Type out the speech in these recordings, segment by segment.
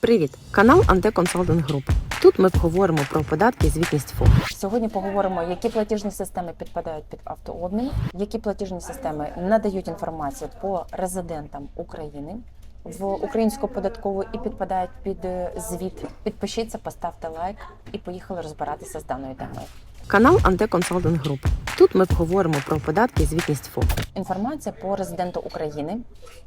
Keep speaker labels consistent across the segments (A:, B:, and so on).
A: Привіт, канал Анте Консалтинг Груп. Тут ми поговоримо про податки і звітність ФОП.
B: Сьогодні поговоримо, які платіжні системи підпадають під автообмін, які платіжні системи надають інформацію по резидентам України в українську податкову і підпадають під е, звіт. Підпишіться, поставте лайк і поїхали розбиратися з даною темою.
A: Канал Анте Консалтинг Груп. Тут ми поговоримо про податки і звітність ФОП.
B: Інформація по резиденту України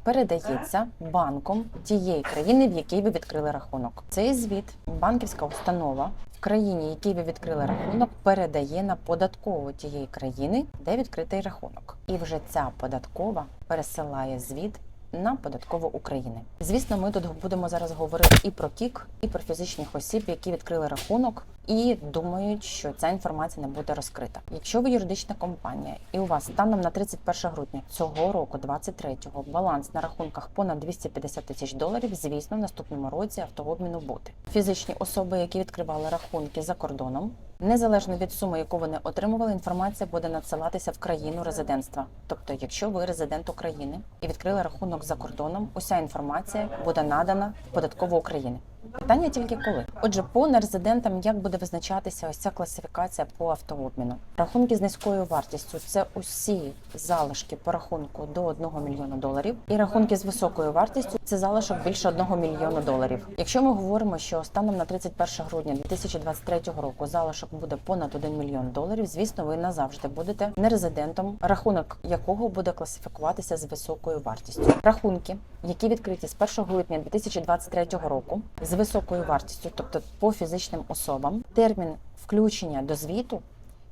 B: передається банком тієї країни, в якій ви відкрили рахунок. Цей звіт банківська установа в країні, якій ви відкрили рахунок, передає на податкову тієї країни, де відкритий рахунок. І вже ця податкова пересилає звіт. На податкову України. Звісно, ми тут будемо зараз говорити і про КІК, і про фізичних осіб, які відкрили рахунок, і думають, що ця інформація не буде розкрита. Якщо ви юридична компанія і у вас станом на 31 грудня цього року, 23-го, баланс на рахунках понад 250 тисяч доларів, звісно, в наступному році автообміну буде. Фізичні особи, які відкривали рахунки за кордоном, незалежно від суми, яку вони отримували, інформація буде надсилатися в країну резидентства. Тобто, якщо ви резидент України і відкрили рахунок за кордоном, уся інформація буде надана в податкову України. Питання тільки коли. Отже, по нерезидентам як буде визначатися ось ця класифікація по автообміну? Рахунки з низькою вартістю це усі залишки по рахунку до 1 мільйона доларів, і рахунки з високою вартістю це залишок більше 1 мільйона доларів. Якщо ми говоримо, що станом на 31 грудня 2023 року залишок буде понад 1 мільйон доларів, звісно, ви назавжди будете нерезидентом, рахунок якого буде класифікуватися з високою вартістю. Рахунки, які відкриті з 1 липня 2023 року з високою вартістю, тобто по фізичним особам, термін включення до звіту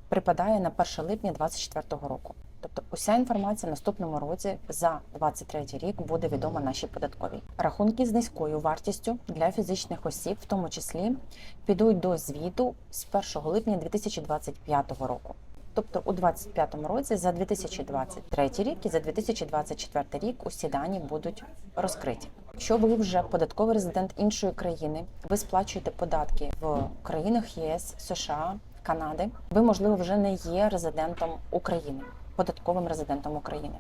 B: припадає на 1 липня 2024 року. Тобто уся інформація в наступному році за 23 рік буде відома нашій податковій. Рахунки з низькою вартістю для фізичних осіб, в тому числі, підуть до звіту з 1 липня 2025 року. Тобто у 2025 році за 2023 рік і за 2024 рік усі дані будуть розкриті. Якщо ви вже податковий резидент іншої країни, ви сплачуєте податки в країнах ЄС, США, Канади, ви можливо вже не є резидентом України, податковим резидентом України.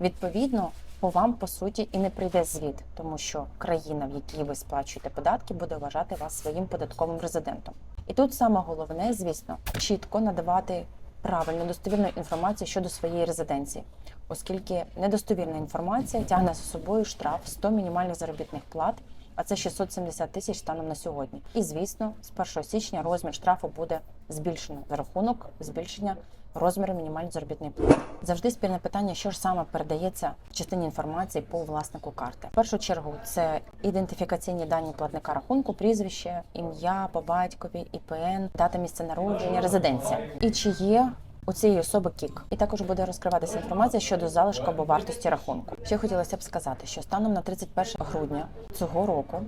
B: Відповідно, по вам по суті і не прийде звіт, тому що країна, в якій ви сплачуєте податки, буде вважати вас своїм податковим резидентом. І тут саме головне, звісно, чітко надавати правильну достовірну інформацію щодо своєї резиденції, оскільки недостовірна інформація тягне за собою штраф 100 мінімальних заробітних плат, а це 670 тисяч станом на сьогодні. І звісно, з 1 січня розмір штрафу буде збільшено за рахунок збільшення розміру мінімальної заробітної плати. Завжди спільне питання, що ж саме передається в частині інформації по власнику карти. В першу чергу це ідентифікаційні дані платника рахунку, прізвище, ім'я по батькові, ІПН, дата місця народження, резиденція. І чи є у цієї особи кік, і також буде розкриватися інформація щодо залишку або вартості рахунку. Ще хотілося б сказати, що станом на 31 грудня цього року,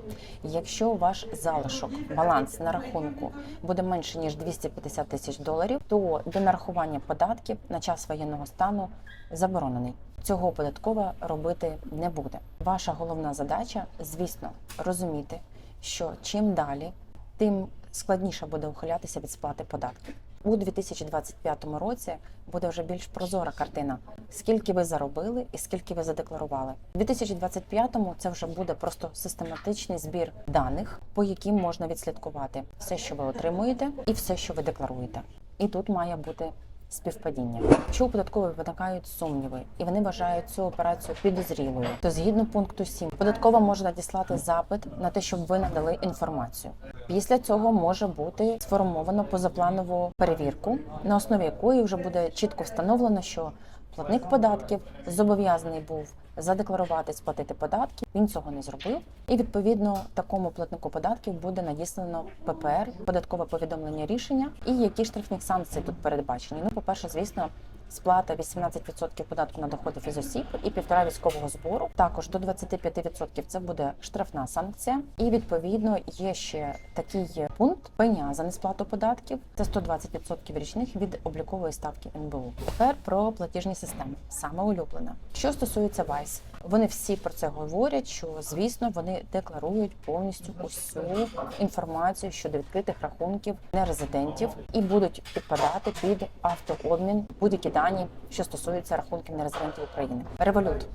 B: якщо ваш залишок, баланс на рахунку буде менше ніж 250 тисяч доларів, то до нарахування податків на час воєнного стану заборонений. Цього податкова робити не буде. Ваша головна задача, звісно, розуміти, що чим далі, тим складніше буде ухилятися від сплати податків. У 2025 році буде вже більш прозора картина, скільки ви заробили і скільки ви задекларували. У 2025-му це вже буде просто систематичний збір даних, по яким можна відслідкувати все, що ви отримуєте, і все, що ви декларуєте. І тут має бути співпадіння. Якщо у податкової виникають сумніви, і вони вважають цю операцію підозрілою, то згідно пункту 7, податкова може надіслати запит на те, щоб ви надали інформацію. Після цього може бути сформовано позапланову перевірку, на основі якої вже буде чітко встановлено, що платник податків зобов'язаний був задекларувати, сплатити податки. Він цього не зробив, і відповідно такому платнику податків буде надіслано ППР, податкове повідомлення рішення, і які штрафні санкції тут передбачені. Ну, по перше, звісно. Сплата 18% податку на доходи фізосіб і півтора військового збору. Також до 25% це буде штрафна санкція. І відповідно є ще такий пункт пеня за несплату податків. Це 120% річних від облікової ставки НБУ. Тепер про платіжні системи, саме улюблена. Що стосується Вайс, Вони всі про це говорять. Що звісно вони декларують повністю усю інформацію щодо відкритих рахунків нерезидентів і будуть підпадати під автообмін будь-які дані, що стосуються рахунків нерезидентів України. Револют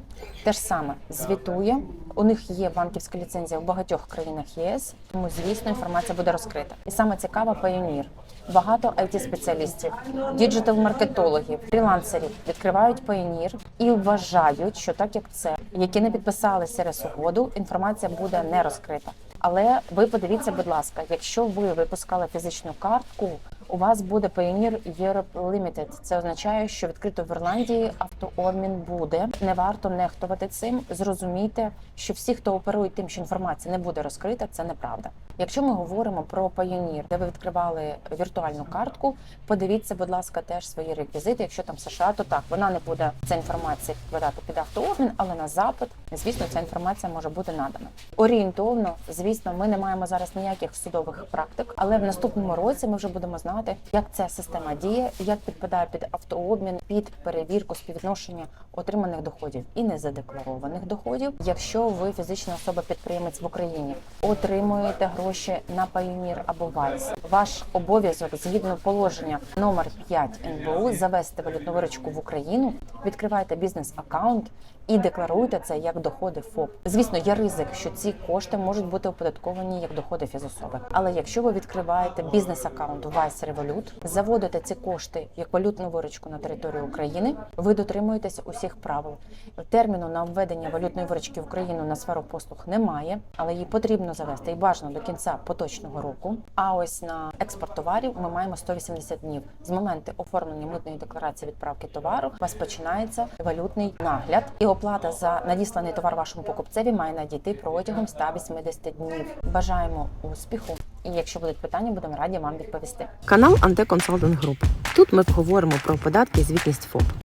B: теж саме звітує. У них є банківська ліцензія в багатьох країнах ЄС, тому звісно інформація буде розкрита. І саме цікаво Payoneer. Багато it спеціалістів, діджитал-маркетологів, фрілансерів відкривають Payoneer і вважають, що так як це, які не підписалися через угоду, інформація буде не розкрита. Але ви подивіться, будь ласка, якщо ви випускали фізичну картку, у вас буде Payoneer Europe Limited. Це означає, що відкрито в Ірландії автообмін буде. Не варто нехтувати цим. Зрозумійте, що всі, хто оперують тим, що інформація не буде розкрита, це неправда. Якщо ми говоримо про Payoneer, де ви відкривали віртуальну картку, подивіться, будь ласка, теж свої реквізити. Якщо там США, то так вона не буде ця інформація підпадати під автообмін, але на запит, звісно, ця інформація може бути надана. Орієнтовно, звісно, ми не маємо зараз ніяких судових практик, але в наступному році ми вже будемо знати, як ця система діє, як підпадає під автообмін, під перевірку співвідношення отриманих доходів і незадекларованих доходів. Якщо ви фізична особа підприємець в Україні, отримуєте гроші на Пайонір або Вальс. ваш обов'язок згідно положення номер 5 НБУ завести валютну виручку в Україну, відкривайте бізнес-аккаунт і декларуйте це як доходи ФОП. Звісно, є ризик, що ці кошти можуть бути оподатковані як доходи фізособи. Але якщо ви відкриваєте бізнес-аккаунт в Vice Revolut, заводите ці кошти як валютну виручку на територію України, ви дотримуєтеся усіх правил. Терміну на введення валютної виручки в Україну на сферу послуг немає, але її потрібно завести і бажано до кінця поточного року. А ось на експорт товарів ми маємо 180 днів з моменту оформлення митної декларації відправки товару. У вас починається валютний нагляд, і оплата за надісланий товар вашому покупцеві має надійти протягом 180 днів. Бажаємо успіху! І якщо будуть питання, будемо раді вам відповісти.
A: Канал Антеконсалтинг Груп. Тут ми поговоримо про податки звітність ФОП.